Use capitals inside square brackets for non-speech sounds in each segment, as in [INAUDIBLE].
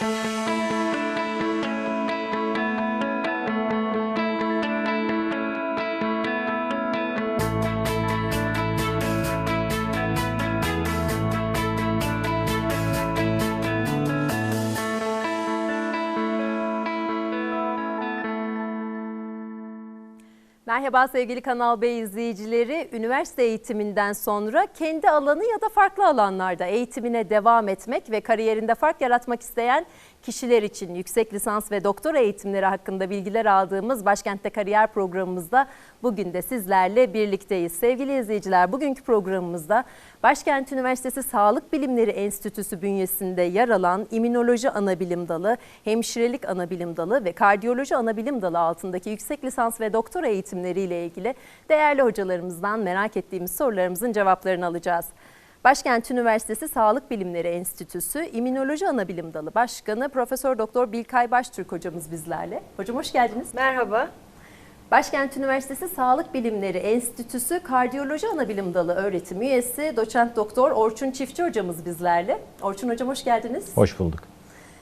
Thank you. Merhaba sevgili Kanal B izleyicileri. Üniversite eğitiminden sonra kendi alanı ya da farklı alanlarda eğitimine devam etmek ve kariyerinde fark yaratmak isteyen kişiler için yüksek lisans ve doktora eğitimleri hakkında bilgiler aldığımız Başkent'te Kariyer programımızda bugün de sizlerle birlikteyiz. Sevgili izleyiciler bugünkü programımızda Başkent Üniversitesi Sağlık Bilimleri Enstitüsü bünyesinde yer alan İmmünoloji Anabilim Dalı, Hemşirelik Anabilim Dalı ve Kardiyoloji Anabilim Dalı altındaki yüksek lisans ve doktora eğitimleriyle ilgili değerli hocalarımızdan merak ettiğimiz sorularımızın cevaplarını alacağız. Başkent Üniversitesi Sağlık Bilimleri Enstitüsü İmmünoloji Anabilim Dalı Başkanı Profesör Doktor Bilkay Baştürk hocamız bizlerle. Hocam hoş geldiniz. Merhaba. Başkent Üniversitesi Sağlık Bilimleri Enstitüsü Kardiyoloji Anabilim Dalı öğretim üyesi doçent doktor Orçun Çiftçi hocamız bizlerle. Orçun hocam hoş geldiniz. Hoş bulduk.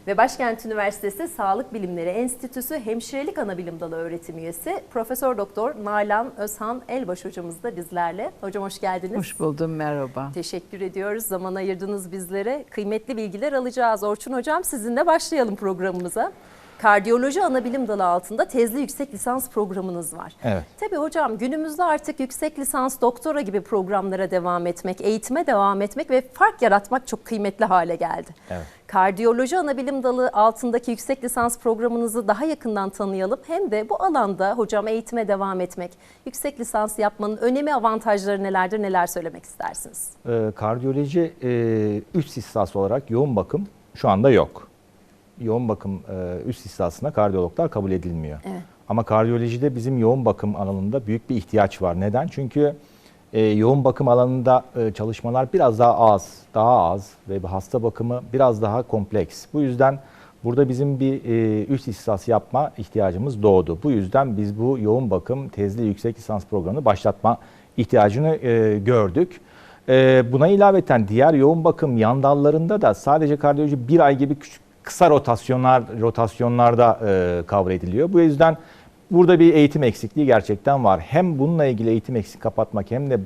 Ve Başkent Üniversitesi Sağlık Bilimleri Enstitüsü Hemşirelik Anabilim Dalı öğretim üyesi Profesör Doktor Nalan Özhan Elbaş hocamız da bizlerle. Hocam hoş geldiniz. Hoş buldum, merhaba. Teşekkür ediyoruz. Zaman ayırdınız bizlere. Kıymetli bilgiler alacağız. Orçun Hocam sizinle başlayalım programımıza. Kardiyoloji Anabilim Dalı altında tezli yüksek lisans programınız var. Evet. Tabii hocam günümüzde artık yüksek lisans, doktora gibi programlara devam etmek, eğitime devam etmek ve fark yaratmak çok kıymetli hale geldi. Evet. Kardiyoloji Anabilim Dalı altındaki yüksek lisans programınızı daha yakından tanıyalım. Hem de bu alanda hocam eğitime devam etmek, yüksek lisans yapmanın önemi, avantajları nelerdir, neler söylemek istersiniz? Ee, kardiyoloji e, üst olarak yoğun bakım şu anda yok. Yoğun bakım e, üst ihtisasına kardiyologlar kabul edilmiyor. Evet. Ama kardiyolojide bizim yoğun bakım alanında büyük bir ihtiyaç var. Neden? Çünkü e, yoğun bakım alanında e, çalışmalar biraz daha az, daha az ve hasta bakımı biraz daha kompleks. Bu yüzden burada bizim bir e, üst ihtisas yapma ihtiyacımız doğdu. Bu yüzden biz bu yoğun bakım tezli yüksek lisans programını başlatma ihtiyacını e, gördük. E, buna ilaveten diğer yoğun bakım yan dallarında da sadece kardiyoloji bir ay gibi küçük kısa rotasyonlar rotasyonlarda e, kavra ediliyor. Bu yüzden burada bir eğitim eksikliği gerçekten var. Hem bununla ilgili eğitim eksik kapatmak hem de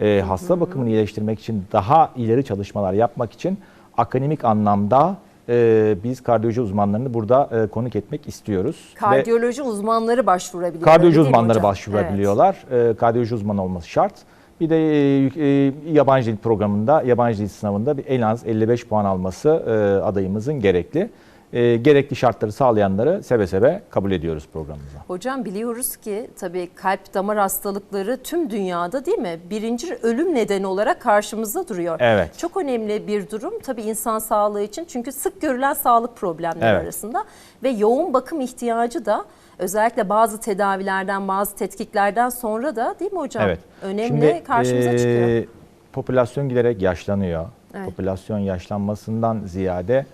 e, hasta bakımını iyileştirmek için daha ileri çalışmalar yapmak için akademik anlamda e, biz kardiyoloji uzmanlarını burada e, konuk etmek istiyoruz. Ve Kardiyoloji uzmanları başvurabiliyor. kardiyoloji uzmanları hocam? başvurabiliyorlar. E, kardiyoloji uzmanı olması şart. Bir de e, e, yabancı dil programında, yabancı dil sınavında bir en az 55 puan alması e, adayımızın gerekli. E, gerekli şartları sağlayanları seve seve kabul ediyoruz programımıza. Hocam biliyoruz ki tabii kalp damar hastalıkları tüm dünyada değil mi? Birinci ölüm nedeni olarak karşımızda duruyor. Evet. Çok önemli bir durum tabii insan sağlığı için çünkü sık görülen sağlık problemleri Evet. arasında ve yoğun bakım ihtiyacı da özellikle bazı tedavilerden, bazı tetkiklerden sonra da değil mi hocam? Evet. Önemli Şimdi, karşımıza e, çıkıyor. Popülasyon giderek yaşlanıyor. Evet. Popülasyon yaşlanmasından ziyade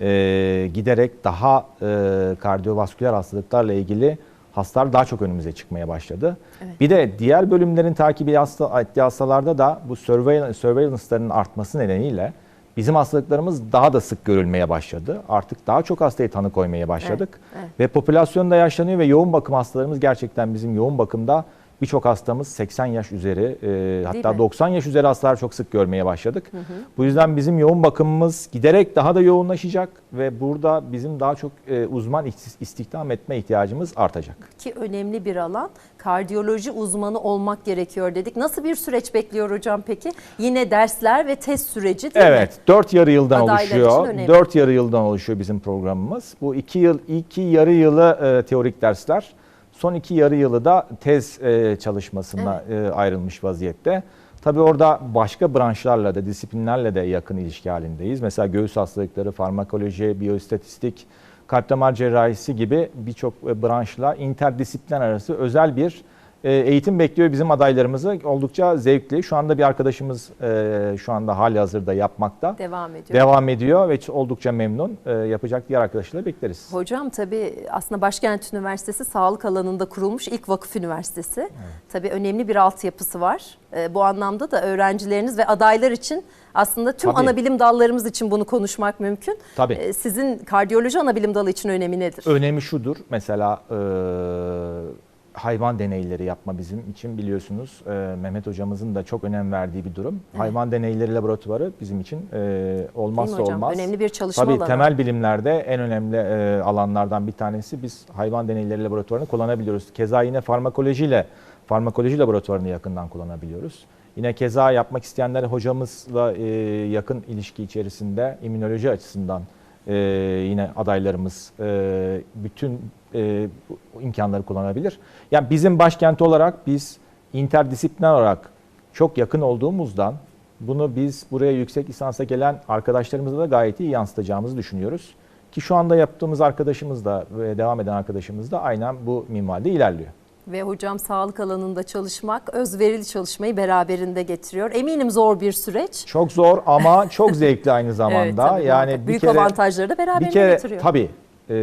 e, giderek daha e, kardiyovasküler hastalıklarla ilgili hastalar daha çok önümüze çıkmaya başladı. Evet. Bir de diğer bölümlerin takibi hasta, ettiği hastalarda da bu surveillance, surveillancelerin artması nedeniyle bizim hastalıklarımız daha da sık görülmeye başladı. Artık daha çok hastaya tanı koymaya başladık. Evet, evet. Ve popülasyon da yaşlanıyor ve yoğun bakım hastalarımız gerçekten bizim yoğun bakımda birçok hastamız 80 yaş üzeri e, hatta mi? 90 yaş üzeri hastalar çok sık görmeye başladık. Bu yüzden bizim yoğun bakımımız giderek daha da yoğunlaşacak ve burada bizim daha çok e, uzman istihdam etme ihtiyacımız artacak. Ki önemli bir alan kardiyoloji uzmanı olmak gerekiyor dedik. Nasıl bir süreç bekliyor hocam peki? Yine dersler ve test süreci değil mi? Evet, 4 yarı yıldan Adaylar oluşuyor. önemli. 4 yarı yıldan oluşuyor bizim programımız. Bu 2 yıl iki yarı yılı e, teorik dersler. Son iki yarı yılı da tez e, çalışmasına e, ayrılmış vaziyette. Tabii orada başka branşlarla da disiplinlerle de yakın ilişki halindeyiz. Mesela göğüs hastalıkları, farmakoloji, biyoistatistik, kalp damar cerrahisi gibi birçok e, branşla interdisiplin arası özel bir eğitim bekliyor bizim adaylarımızı. Oldukça zevkli. Şu anda bir arkadaşımız e, şu anda hali hazırda yapmakta. Devam ediyor. Devam ediyor ve oldukça memnun. E, yapacak diğer arkadaşları bekleriz. Hocam tabii aslında Başkent Üniversitesi sağlık alanında kurulmuş ilk vakıf üniversitesi. Tabii önemli bir altyapısı var. Ee, bu anlamda da öğrencileriniz ve adaylar için aslında tüm Tabii. ana bilim dallarımız için bunu konuşmak mümkün. Tabii. Ee, sizin kardiyoloji ana bilim dalı için önemi nedir? Önemi şudur. Mesela e, hayvan deneyleri yapma bizim için biliyorsunuz. E, Mehmet hocamızın da çok önem verdiği bir durum. Hayvan deneyleri laboratuvarı bizim için e, olmazsa hocam? olmaz. Önemli bir çalışma Tabii alanı. temel bilimlerde en önemli e, alanlardan bir tanesi biz hayvan deneyleri laboratuvarını kullanabiliyoruz. Keza yine farmakolojiyle farmakoloji laboratuvarını yakından kullanabiliyoruz. Yine keza yapmak isteyenler hocamızla e, yakın ilişki içerisinde immünoloji açısından e, yine adaylarımız e, bütün e, imkanları kullanabilir. Yani bizim başkenti olarak biz interdisipliner olarak çok yakın olduğumuzdan bunu biz buraya yüksek lisansa gelen arkadaşlarımıza da gayet iyi yansıtacağımızı düşünüyoruz. Ki şu anda yaptığımız arkadaşımız da ve devam eden arkadaşımız da aynen bu minvalde ilerliyor. Ve hocam sağlık alanında çalışmak özverili çalışmayı beraberinde getiriyor. Eminim zor bir süreç. Çok zor ama çok zevkli aynı [LAUGHS] zamanda. Evet, tabii, yani bir büyük kere avantajları da beraberinde bir kere getiriyor. tabii e,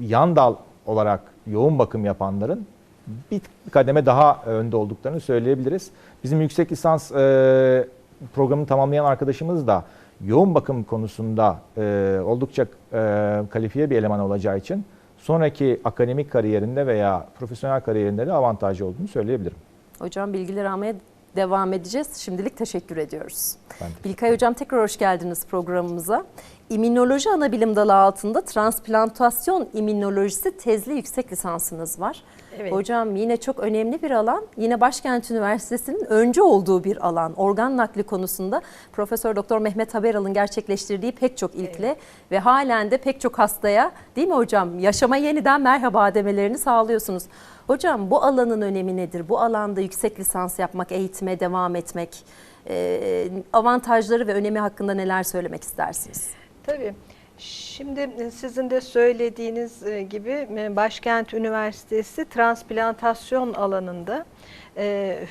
yan dal olarak yoğun bakım yapanların bir kademe daha önde olduklarını söyleyebiliriz. Bizim yüksek lisans e, programını tamamlayan arkadaşımız da yoğun bakım konusunda e, oldukça e, kalifiye bir eleman olacağı için sonraki akademik kariyerinde veya profesyonel kariyerinde de avantajlı olduğunu söyleyebilirim. Hocam bilgileri almaya devam edeceğiz. Şimdilik teşekkür ediyoruz. Bilkay Hocam tekrar hoş geldiniz programımıza. İmmünoloji ana bilim dalı altında transplantasyon immünolojisi tezli yüksek lisansınız var. Evet. Hocam yine çok önemli bir alan. Yine Başkent Üniversitesi'nin öncü olduğu bir alan. Organ nakli konusunda Profesör Doktor Mehmet Haberal'ın gerçekleştirdiği pek çok ilkle ve halen de pek çok hastaya değil mi hocam yaşama yeniden merhaba demelerini sağlıyorsunuz. Hocam bu alanın önemi nedir? Bu alanda yüksek lisans yapmak, eğitime devam etmek, avantajları ve önemi hakkında neler söylemek istersiniz? Tabii. Şimdi e, sizin de söylediğiniz e, gibi e, Başkent Üniversitesi transplantasyon alanında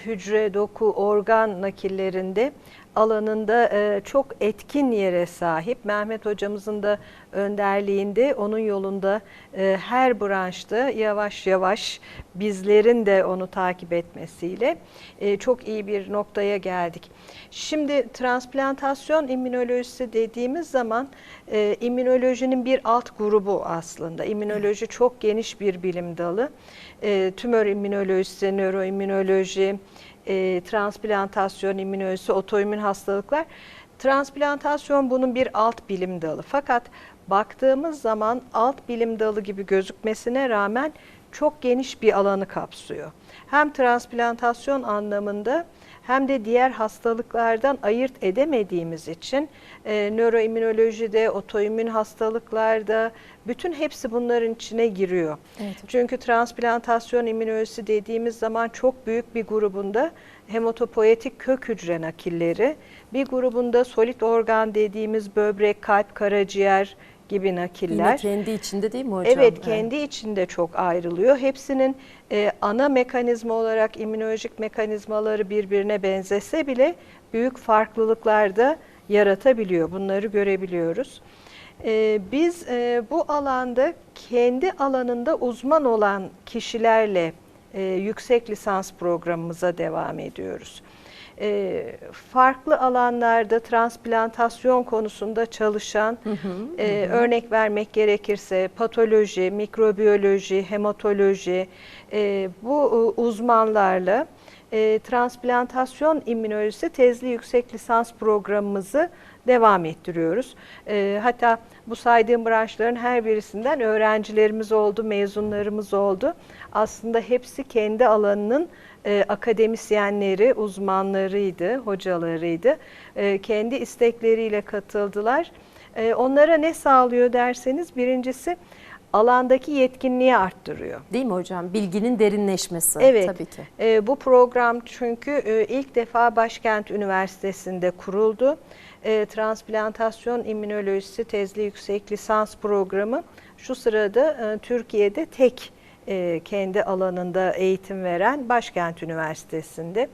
hücre, doku, organ nakillerinde alanında e, çok etkin yere sahip. Mehmet hocamızın da önderliğinde onun yolunda e, her branşta yavaş yavaş bizlerin de onu takip etmesiyle e, çok iyi bir noktaya geldik. Şimdi transplantasyon immünolojisi dediğimiz zaman e, immünolojinin bir alt grubu aslında. İmmünoloji çok geniş bir bilim dalı. E, tümör immünolojisi, nöroimmünoloji, e, transplantasyon immünolojisi, otoimmün hastalıklar. Transplantasyon bunun bir alt bilim dalı. Fakat baktığımız zaman alt bilim dalı gibi gözükmesine rağmen çok geniş bir alanı kapsıyor. Hem transplantasyon anlamında hem de diğer hastalıklardan ayırt edemediğimiz için e, nöroimmünolojide, otoimmün hastalıklarda bütün hepsi bunların içine giriyor. Evet. Çünkü transplantasyon immünolojisi dediğimiz zaman çok büyük bir grubunda hematopoietik kök hücre nakilleri, bir grubunda solit organ dediğimiz böbrek, kalp, karaciğer gibi Yine nakiller. kendi içinde değil mi hocam? Evet, kendi içinde çok ayrılıyor. Hepsinin e, ana mekanizma olarak immünolojik mekanizmaları birbirine benzese bile büyük farklılıklar da yaratabiliyor. Bunları görebiliyoruz. E, biz e, bu alanda kendi alanında uzman olan kişilerle e, yüksek lisans programımıza devam ediyoruz. E, farklı alanlarda transplantasyon konusunda çalışan, e, örnek vermek gerekirse patoloji, mikrobiyoloji, hematoloji, e, bu e, uzmanlarla e, transplantasyon immünolojisi tezli yüksek lisans programımızı devam ettiriyoruz. E, hatta bu saydığım branşların her birisinden öğrencilerimiz oldu, mezunlarımız oldu. Aslında hepsi kendi alanının e, akademisyenleri, uzmanlarıydı, hocalarıydı. E, kendi istekleriyle katıldılar. E, onlara ne sağlıyor derseniz birincisi alandaki yetkinliği arttırıyor. Değil mi hocam? Bilginin derinleşmesi Evet. tabii ki. E, bu program çünkü e, ilk defa Başkent Üniversitesi'nde kuruldu. E, transplantasyon immünolojisi tezli yüksek lisans programı şu sırada e, Türkiye'de tek e, kendi alanında eğitim veren Başkent Üniversitesi'nde.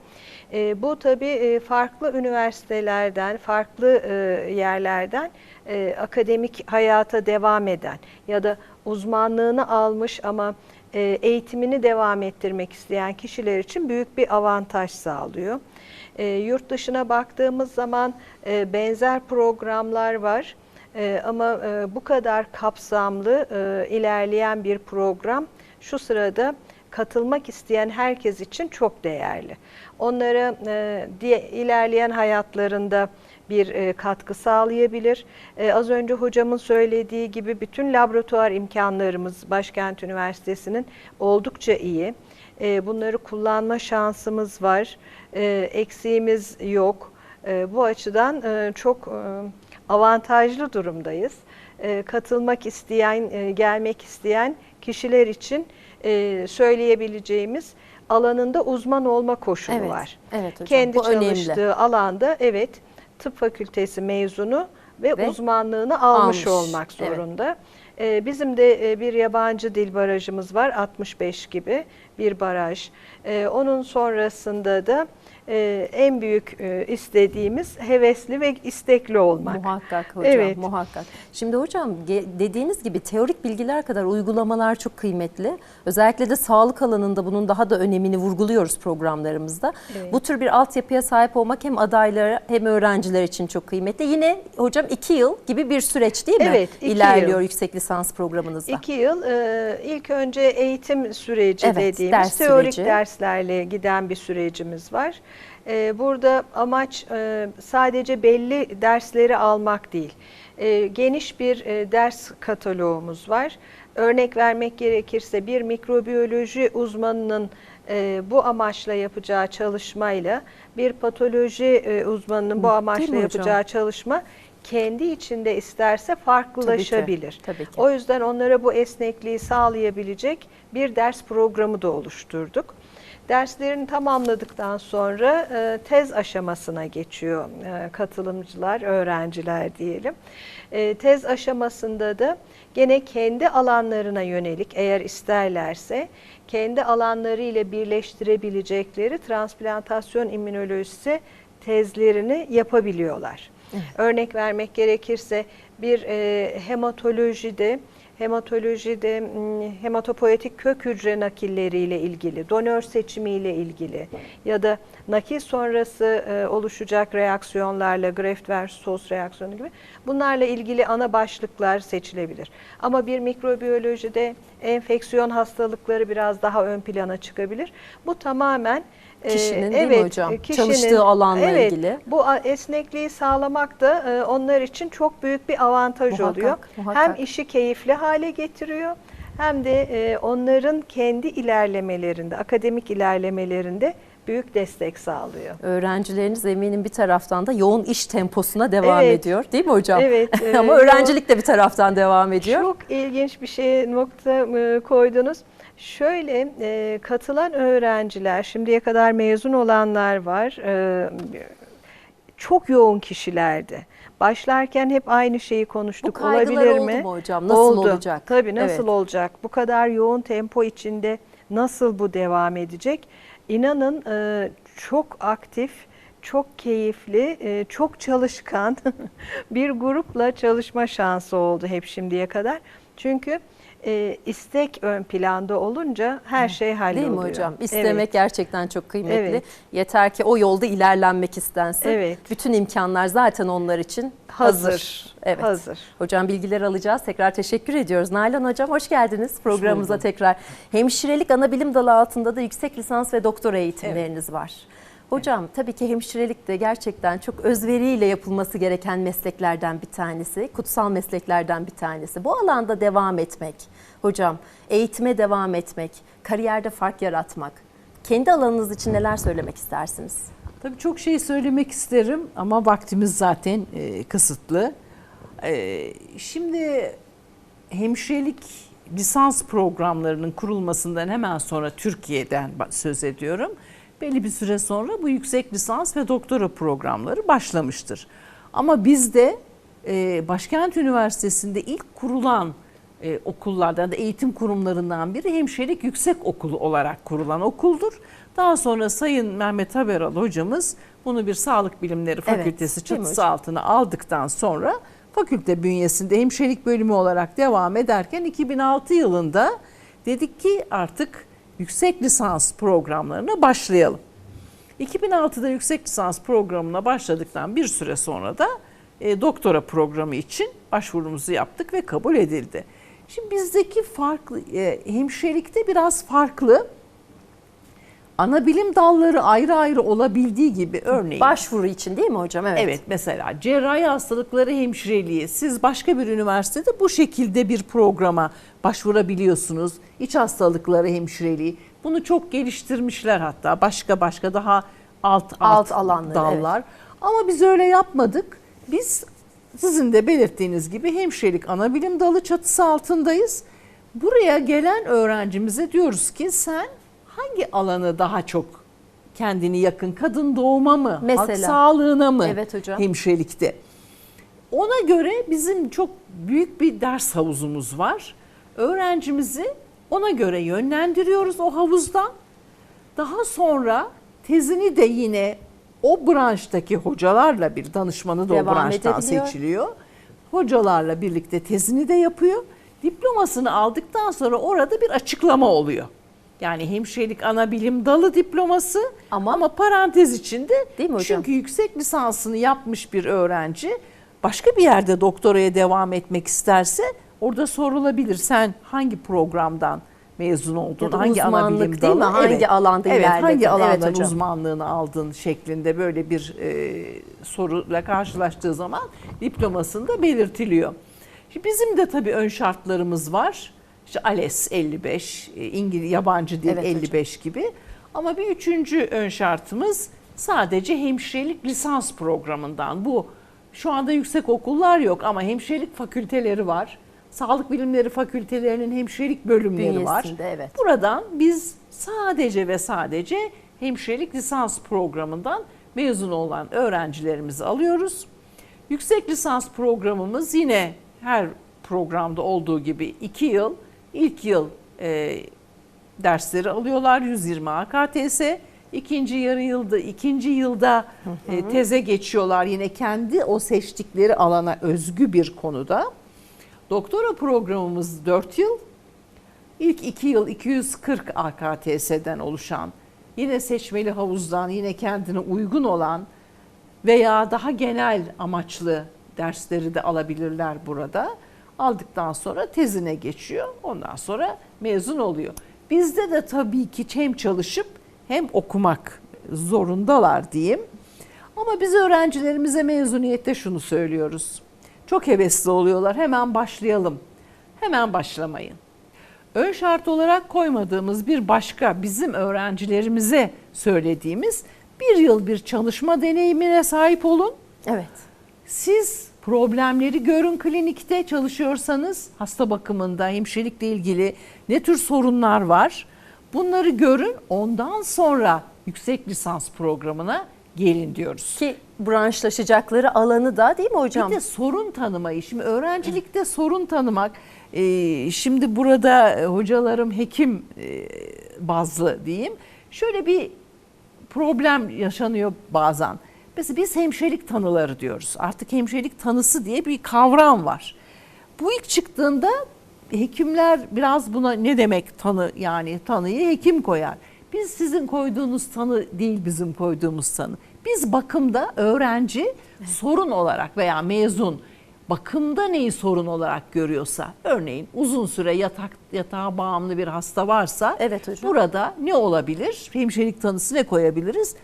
E, bu tabii e, farklı üniversitelerden, farklı e, yerlerden e, akademik hayata devam eden ya da uzmanlığını almış ama e, eğitimini devam ettirmek isteyen kişiler için büyük bir avantaj sağlıyor. E, yurt dışına baktığımız zaman e, benzer programlar var. Ama bu kadar kapsamlı ilerleyen bir program şu sırada katılmak isteyen herkes için çok değerli. Onlara ilerleyen hayatlarında bir e, katkı sağlayabilir. E, az önce hocamın söylediği gibi bütün laboratuvar imkanlarımız Başkent Üniversitesi'nin oldukça iyi. E, bunları kullanma şansımız var. Eksiğimiz yok. Bu açıdan çok avantajlı durumdayız. Katılmak isteyen, gelmek isteyen kişiler için söyleyebileceğimiz alanında uzman olma koşulu Evet, var. evet hocam, Kendi bu önemli. çalıştığı alanda evet tıp fakültesi mezunu ve, Ve uzmanlığını almış, almış, olmak evet. zorunda. Ee, Bizim de e, bir yabancı dil barajımız var 65 gibi bir baraj. Ee, Onun sonrasında da e, en büyük e, istediğimiz hevesli ve istekli olmak. Muhakkak hocam, Evet. muhakkak. Şimdi hocam dediğiniz gibi teorik bilgiler kadar uygulamalar çok kıymetli. Özellikle de sağlık alanında bunun daha da önemini vurguluyoruz programlarımızda. Evet. Bu tür bir altyapıya sahip olmak hem adaylara hem öğrenciler için çok kıymetli. Yine hocam iki yıl gibi bir süreç değil mi? Evet, İlerliyor yıl. yüksek lisans programınızda. İki yıl e, ilk önce eğitim süreci Evet, dediğimiz ders teorik süreci. derslerle giden bir sürecimiz var. E, Burada amaç e, sadece belli dersleri almak değil. E, Geniş bir e, ders kataloğumuz var. Örnek vermek gerekirse bir mikrobiyoloji uzmanının e, bu amaçla yapacağı çalışmayla bir patoloji e, uzmanının bu amaçla yapacağı çalışma kendi içinde isterse farklılaşabilir. tabii ki. O yüzden onlara bu esnekliği sağlayabilecek bir ders programı da oluşturduk. Derslerini tamamladıktan sonra e, tez aşamasına geçiyor e, katılımcılar, öğrenciler diyelim. E, Tez aşamasında da gene kendi alanlarına yönelik eğer isterlerse kendi alanları ile birleştirebilecekleri transplantasyon immünolojisi tezlerini yapabiliyorlar. Örnek vermek gerekirse bir e, hematolojide hematolojide m, hematopoietik kök hücre nakilleriyle ilgili, donör seçimiyle ilgili ya da nakil sonrası e, oluşacak reaksiyonlarla graft versus reaksiyonu gibi bunlarla ilgili ana başlıklar seçilebilir. Ama bir mikrobiyolojide enfeksiyon hastalıkları biraz daha ön plana çıkabilir. Bu tamamen Kişinin değil mi hocam? kişinin- Çalıştığı alanla evet, ilgili. Bu esnekliği sağlamak da e, onlar için çok büyük bir avantaj Muhakkak, oluyor. muhakkak. Hem işi keyifli hale getiriyor hem de e, onların kendi ilerlemelerinde, akademik ilerlemelerinde büyük destek sağlıyor. Öğrencileriniz eminim bir taraftan da yoğun iş temposuna devam Evet. ediyor değil mi hocam? Evet, [LAUGHS] e, Ama öğrencilik de bir taraftan devam ediyor. Çok ilginç bir şey nokta e, koydunuz. Şöyle e, katılan öğrenciler, şimdiye kadar mezun olanlar var. E, çok yoğun kişilerdi. Başlarken hep aynı şeyi konuştuk. Bu Olabilir oldu mi? mu hocam? Nasıl oldu. olacak? Tabii nasıl Evet. olacak? Bu kadar yoğun tempo içinde nasıl bu devam edecek? İnanın e, çok aktif, çok keyifli, e, çok çalışkan [LAUGHS] bir grupla çalışma şansı oldu hep şimdiye kadar. Çünkü e, istek ön planda olunca her şey Değil halloluyor. mi hocam? İstemek Evet. gerçekten çok kıymetli. Evet. Yeter ki o yolda ilerlenmek istensin. Evet. Bütün imkanlar zaten onlar için hazır. Hazır. Evet. Hazır. Hocam bilgiler alacağız. Tekrar teşekkür ediyoruz. Nalan hocam hoş geldiniz programımıza tekrar. Hemşirelik ana bilim dalı altında da yüksek lisans ve doktora eğitimleriniz var. Hocam tabii ki hemşirelik de gerçekten çok özveriyle yapılması gereken mesleklerden bir tanesi. Kutsal mesleklerden bir tanesi. Bu alanda devam etmek, hocam eğitime devam etmek, kariyerde fark yaratmak. Kendi alanınız için neler söylemek istersiniz? Tabii çok şey söylemek isterim ama vaktimiz zaten e, kısıtlı. E, şimdi hemşirelik lisans programlarının kurulmasından hemen sonra Türkiye'den söz ediyorum. Belli bir süre sonra bu yüksek lisans ve doktora programları başlamıştır. Ama bizde e, Başkent Üniversitesi'nde ilk kurulan e, okullardan da eğitim kurumlarından biri hemşirelik yüksek okulu olarak kurulan okuldur. Daha sonra Sayın Mehmet Haberal hocamız bunu bir sağlık bilimleri Evet, fakültesi mi çatısı altına aldıktan sonra fakülte bünyesinde hemşirelik bölümü olarak devam ederken 2006 yılında dedik ki artık yüksek lisans programlarına başlayalım. 2006'da yüksek lisans programına başladıktan bir süre sonra da e, doktora programı için başvurumuzu yaptık ve kabul edildi. Şimdi bizdeki farklı e, hemşirelikte biraz farklı. Ana bilim dalları ayrı ayrı olabildiği gibi örneğin Başvuru için değil mi hocam? Evet. Evet mesela cerrahi hastalıkları hemşireliği siz başka bir üniversitede bu şekilde bir programa başvurabiliyorsunuz. İç hastalıkları hemşireliği bunu çok geliştirmişler hatta başka başka daha alt alt, Alt alanları, dallar. Ama biz öyle yapmadık. Biz sizin de belirttiğiniz gibi hemşirelik ana bilim dalı çatısı altındayız. Buraya gelen öğrencimize diyoruz ki sen hangi alanı daha çok kendini yakın kadın doğuma mı, halk Mesela. sağlığına mı Evet hocam. hemşirelikte? Ona göre bizim çok büyük bir ders havuzumuz var. Öğrencimizi ona göre yönlendiriyoruz o havuzdan. Daha sonra tezini de yine o branştaki hocalarla bir danışmanı da Devam o branştan edebiliyor. seçiliyor. Hocalarla birlikte tezini de yapıyor. Diplomasını aldıktan sonra orada bir açıklama oluyor. Yani hemşirelik ana bilim dalı diploması Ama- ama, parantez içinde Değil mi hocam? çünkü yüksek lisansını yapmış bir öğrenci başka bir yerde doktoraya devam etmek isterse orada sorulabilir. Sen hangi programdan mezun oldun? Ya da hangi ana bilim değil mi? dalı? Hangi alanda evet, ilerledin? Hangi Evet alandan hocam. uzmanlığını aldın şeklinde böyle bir e, soruyla karşılaştığı zaman diplomasında belirtiliyor. Şimdi bizim de tabii ön şartlarımız var. İşte ALES 55, e, İngiliz yabancı dil Evet hocam. 55 gibi. Ama bir üçüncü ön şartımız sadece hemşirelik lisans programından. Bu şu anda yüksek okullar yok ama hemşirelik fakülteleri var. Sağlık bilimleri fakültelerinin hemşirelik bölümleri var. Bünyesinde, evet. Buradan biz sadece ve sadece hemşirelik lisans programından mezun olan öğrencilerimizi alıyoruz. Yüksek lisans programımız yine her programda olduğu gibi 2 yıl. İlk yıl e, dersleri alıyorlar 120 AKTS. İkinci yarı yılda, ikinci yılda e, teze geçiyorlar yine kendi o seçtikleri alana özgü bir konuda. Doktora programımız 4 yıl. İlk 2 yıl 240 AKTS'den oluşan, yine seçmeli havuzdan, yine kendine uygun olan veya daha genel amaçlı dersleri de alabilirler burada. Aldıktan sonra tezine geçiyor. Ondan sonra mezun oluyor. Bizde de tabii ki hem çalışıp hem okumak zorundalar diyeyim. Ama biz öğrencilerimize mezuniyette şunu söylüyoruz. Çok hevesli oluyorlar. Hemen başlayalım. Hemen başlamayın. Ön şart olarak koymadığımız bir başka bizim öğrencilerimize söylediğimiz bir yıl bir çalışma deneyimine sahip olun. Evet. Siz problemleri görün klinikte çalışıyorsanız hasta bakımında hemşirelikle ilgili ne tür sorunlar var? Bunları görün ondan sonra yüksek lisans programına gelin diyoruz. Ki branşlaşacakları alanı da değil mi hocam? Bir de sorun tanımayı. Şimdi öğrencilikte sorun tanımak. e, Şimdi burada e, hocalarım hekim e, bazlı diyeyim. Şöyle bir problem yaşanıyor bazen. Mesela biz hemşirelik tanıları diyoruz. Artık hemşirelik tanısı diye bir kavram var. Bu ilk çıktığında hekimler biraz buna ne demek tanı yani tanıyı hekim koyar. Biz sizin koyduğunuz tanı değil bizim koyduğumuz tanı. Biz bakımda öğrenci sorun olarak veya mezun bakımda neyi sorun olarak görüyorsa örneğin uzun süre yatak yatağa bağımlı bir hasta varsa Evet hocam. burada ne olabilir? Hemşirelik tanısı ne koyabiliriz?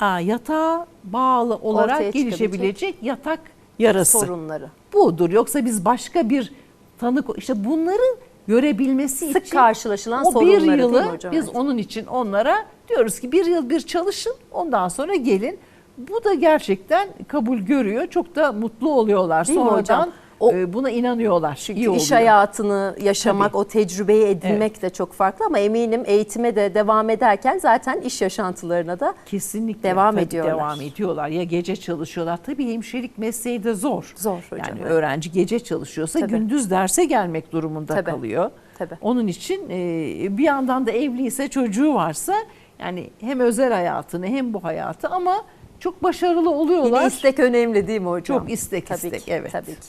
Aa, yatağa bağlı olarak Ortaya gelişebilecek yatak yarası Sorunları. budur. Yoksa biz başka bir tanı ko- işte bunları görebilmesi Sık için karşılaşılan o bir yılı hocam? biz Evet. onun için onlara diyoruz ki bir yıl bir çalışın ondan sonra gelin. Bu da gerçekten kabul görüyor. Çok da mutlu oluyorlar. Değil Sonradan? O- e, buna inanıyorlar. Çünkü İyi iş oluyor. hayatını yaşamak, Tabii. o tecrübeyi edinmek de çok farklı ama eminim eğitime de devam ederken zaten iş yaşantılarına da Kesinlikle Devam tabii ediyorlar. Devam ediyorlar. Ya gece çalışıyorlar. Tabii hemşirelik mesleği de zor. Zor hocam, Yani evet. öğrenci gece çalışıyorsa Tabii. gündüz derse gelmek durumunda Tabii. kalıyor. Tabii. Onun için e, bir yandan da evliyse çocuğu varsa yani hem özel hayatını hem bu hayatı ama çok başarılı oluyorlar. Yine istek önemli değil mi hocam? Çok istek, tabii istek, ki, evet. Tabii ki.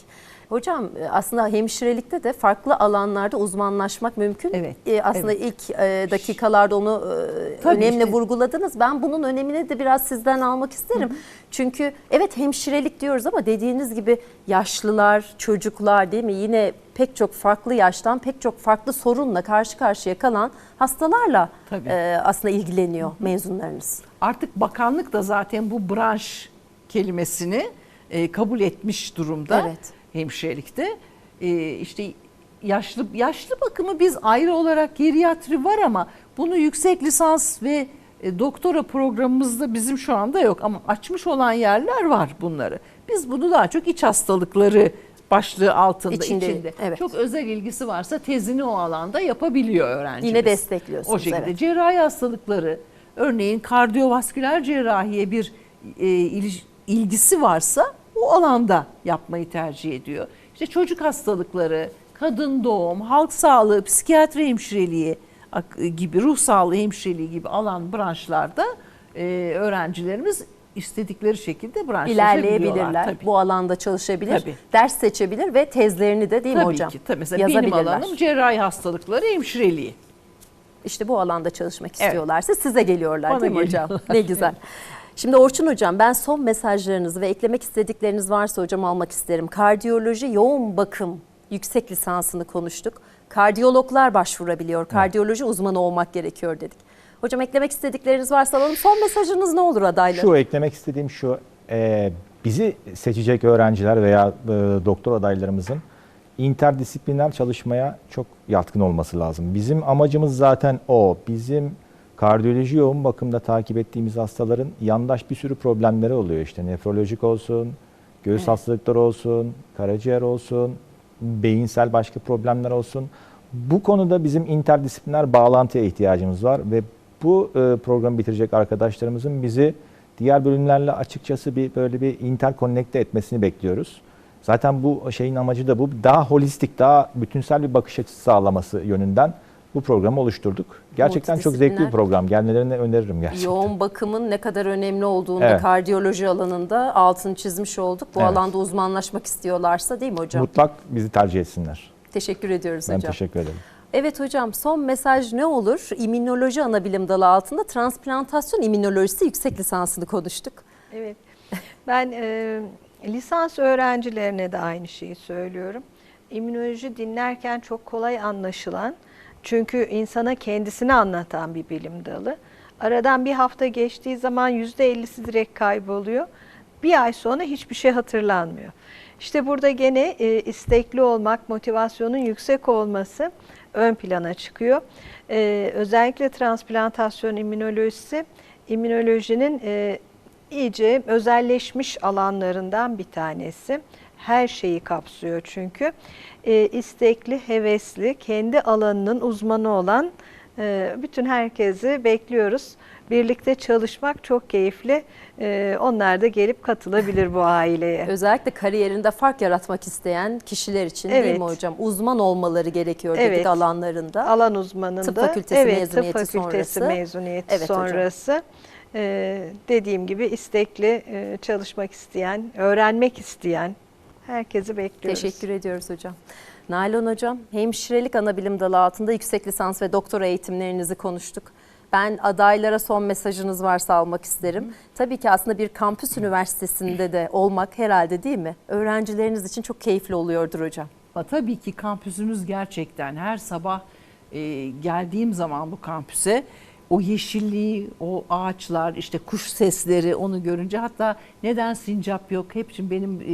Hocam e, aslında hemşirelikte de farklı alanlarda uzmanlaşmak mümkün. Evet, E, aslında ilk e, dakikalarda onu e, Tabii önemli işte. vurguladınız. Ben bunun önemini de biraz sizden almak isterim. Çünkü evet hemşirelik diyoruz ama dediğiniz gibi yaşlılar, çocuklar değil mi? Yine pek çok farklı yaştan pek çok farklı sorunla karşı karşıya kalan hastalarla Tabii. e, aslında ilgileniyor mezunlarınız. Artık bakanlık da zaten bu branş kelimesini e, kabul etmiş durumda Evet. Hemşirelikte. E, işte yaşlı yaşlı bakımı biz ayrı olarak geriatri var ama bunu yüksek lisans ve e, doktora programımızda bizim şu anda yok ama açmış olan yerler var bunları. Biz bunu daha çok iç hastalıkları başlığı altında İçinde, içinde. evet. Çok özel ilgisi varsa tezini o alanda yapabiliyor öğrencimiz. Yine destekliyorsunuz, O şekilde evet. cerrahi hastalıkları örneğin kardiyovasküler cerrahiye bir e, il- ilgisi varsa o alanda yapmayı tercih ediyor. İşte çocuk hastalıkları, kadın doğum, halk sağlığı, psikiyatri hemşireliği gibi ruh sağlığı hemşireliği gibi alan branşlarda e, öğrencilerimiz istedikleri şekilde ilerleyebilirler. Tabii. Bu alanda çalışabilir, Tabii. ders seçebilir ve tezlerini de değil mi Tabii hocam? ki. Tabii mesela benim alanım cerrahi hastalıkları hemşireliği. İşte bu alanda çalışmak Evet. istiyorlarsa size geliyorlar Bana değil mi hocam? Ne güzel. [LAUGHS] Şimdi Orçun hocam ben son mesajlarınızı ve eklemek istedikleriniz varsa hocam almak isterim. Kardiyoloji yoğun bakım yüksek lisansını konuştuk. Kardiyologlar başvurabiliyor. Kardiyoloji uzmanı olmak gerekiyor dedik. Hocam eklemek istedikleriniz varsa alalım. Son mesajınız ne olur adaylar? Şu eklemek istediğim şu, e, bizi seçecek öğrenciler veya e, doktor adaylarımızın interdisipliner çalışmaya çok yatkın olması lazım. Bizim amacımız zaten o. Bizim kardiyoloji yoğun bakımda takip ettiğimiz hastaların yandaş bir sürü problemleri oluyor. İşte nefrolojik olsun, göğüs Evet. hastalıkları olsun, karaciğer olsun, beyinsel başka problemler olsun. Bu konuda bizim interdisipliner bağlantıya ihtiyacımız var ve bu e, programı bitirecek arkadaşlarımızın bizi diğer bölümlerle açıkçası bir böyle bir interkonnekte etmesini bekliyoruz. Zaten bu şeyin amacı da bu. Daha holistik, daha bütünsel bir bakış açısı sağlaması yönünden bu programı oluşturduk. Gerçekten çok zevkli bir program. Gelmelerini öneririm gerçekten. Yoğun bakımın ne kadar önemli olduğunu Evet. kardiyoloji alanında altını çizmiş olduk. Bu Evet. alanda uzmanlaşmak istiyorlarsa değil mi hocam? Mutlak bizi tercih etsinler. Teşekkür ediyoruz Ben hocam. teşekkür ederim. Evet hocam son mesaj ne olur? İmmünoloji anabilim dalı altında transplantasyon immünolojisi yüksek lisansını konuştuk. Evet. Ben e, lisans öğrencilerine de aynı şeyi söylüyorum. İmmünoloji dinlerken çok kolay anlaşılan, çünkü insana kendisini anlatan bir bilim dalı. Aradan bir hafta geçtiği zaman %50'si direkt kayboluyor. Bir ay sonra hiçbir şey hatırlanmıyor. İşte burada gene e, istekli olmak, motivasyonun yüksek olması ön plana çıkıyor. E, özellikle transplantasyon immünolojisi, immünolojinin e, iyice özelleşmiş alanlarından bir tanesi. Her şeyi kapsıyor çünkü. E, istekli, hevesli, kendi alanının uzmanı olan e, bütün herkesi bekliyoruz. Birlikte çalışmak çok keyifli. E, onlar da gelip katılabilir bu aileye. [LAUGHS] Özellikle kariyerinde fark yaratmak isteyen kişiler için değil Evet. mi hocam? Uzman olmaları gerekiyor dedik Evet. alanlarında. Alan uzmanında. Tıp fakültesi evet, mezuniyeti tıp fakültesi sonrası. mezuniyeti Evet hocam. sonrası. e, dediğim gibi istekli e, çalışmak isteyen, öğrenmek isteyen herkesi bekliyoruz. Teşekkür ediyoruz hocam. Nalan hocam, hemşirelik anabilim dalı altında yüksek lisans ve doktora eğitimlerinizi konuştuk. Ben adaylara son mesajınız varsa almak isterim. Tabii ki aslında bir kampüs üniversitesinde de olmak herhalde değil mi? Öğrencileriniz için çok keyifli oluyordur hocam. Ama tabii ki kampüsümüz gerçekten her sabah e, geldiğim zaman bu kampüse o yeşilliği, o ağaçlar, işte kuş sesleri onu görünce hatta neden sincap yok? Hep şimdi benim e,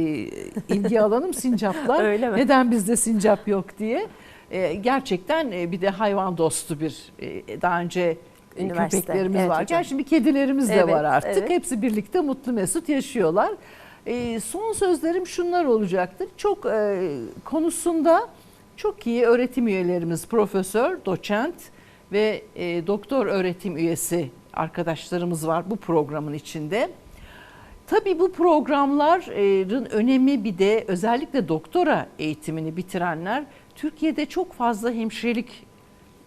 ilgi [LAUGHS] alanım sincaplar. Öyle mi? Neden bizde sincap yok diye. E, gerçekten e, bir de hayvan dostu bir e, daha önce e, Üniversite, köpeklerimiz evet varken hocam. şimdi kedilerimiz de Evet, var artık. evet. Hepsi birlikte mutlu mesut yaşıyorlar. E, son sözlerim şunlar olacaktır. Çok e, konusunda çok iyi öğretim üyelerimiz, profesör, doçent ve e, doktor öğretim üyesi arkadaşlarımız var bu programın içinde. Tabii bu programların önemi bir de özellikle doktora eğitimini bitirenler Türkiye'de çok fazla hemşirelik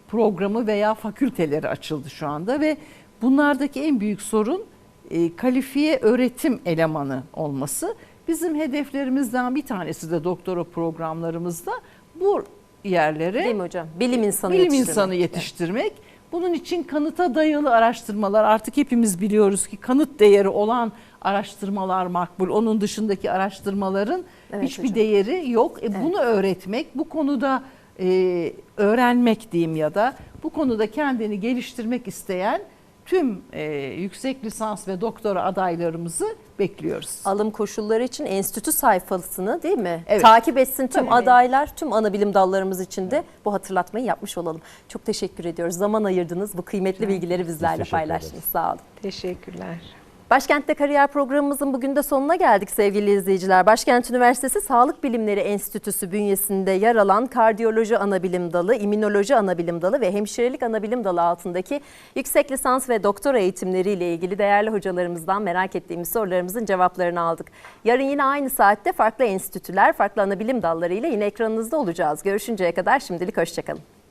programı veya fakülteleri açıldı şu anda ve bunlardaki en büyük sorun e, kalifiye öğretim elemanı olması. Bizim hedeflerimizden bir tanesi de doktora programlarımızda bu yerlere Değil mi hocam? Bilim insanı bilim yetiştirmek. insanı yetiştirmek. Bunun için kanıta dayalı araştırmalar artık hepimiz biliyoruz ki kanıt değeri olan araştırmalar makbul. Onun dışındaki araştırmaların Evet hiçbir hocam. değeri yok. E, Bunu öğretmek, bu konuda e, öğrenmek diyeyim ya da bu konuda kendini geliştirmek isteyen tüm e, yüksek lisans ve doktora adaylarımızı bekliyoruz. Alım koşulları için enstitü sayfasını değil mi? Evet. Takip etsin tüm Tabii. adaylar, tüm ana bilim dallarımız için de bu hatırlatmayı yapmış olalım. Çok teşekkür ediyoruz. Zaman ayırdınız. Bu kıymetli bilgileri bizlerle paylaştınız. Sağ olun. Teşekkürler. Başkent'te kariyer programımızın bugün de sonuna geldik sevgili izleyiciler. Başkent Üniversitesi Sağlık Bilimleri Enstitüsü bünyesinde yer alan Kardiyoloji Anabilim Dalı, İmmünoloji Anabilim Dalı ve Hemşirelik Anabilim Dalı altındaki yüksek lisans ve doktora eğitimleriyle ilgili değerli hocalarımızdan merak ettiğimiz sorularımızın cevaplarını aldık. Yarın yine aynı saatte farklı enstitüler, farklı anabilim dalları ile yine ekranınızda olacağız. Görüşünceye kadar şimdilik hoşçakalın.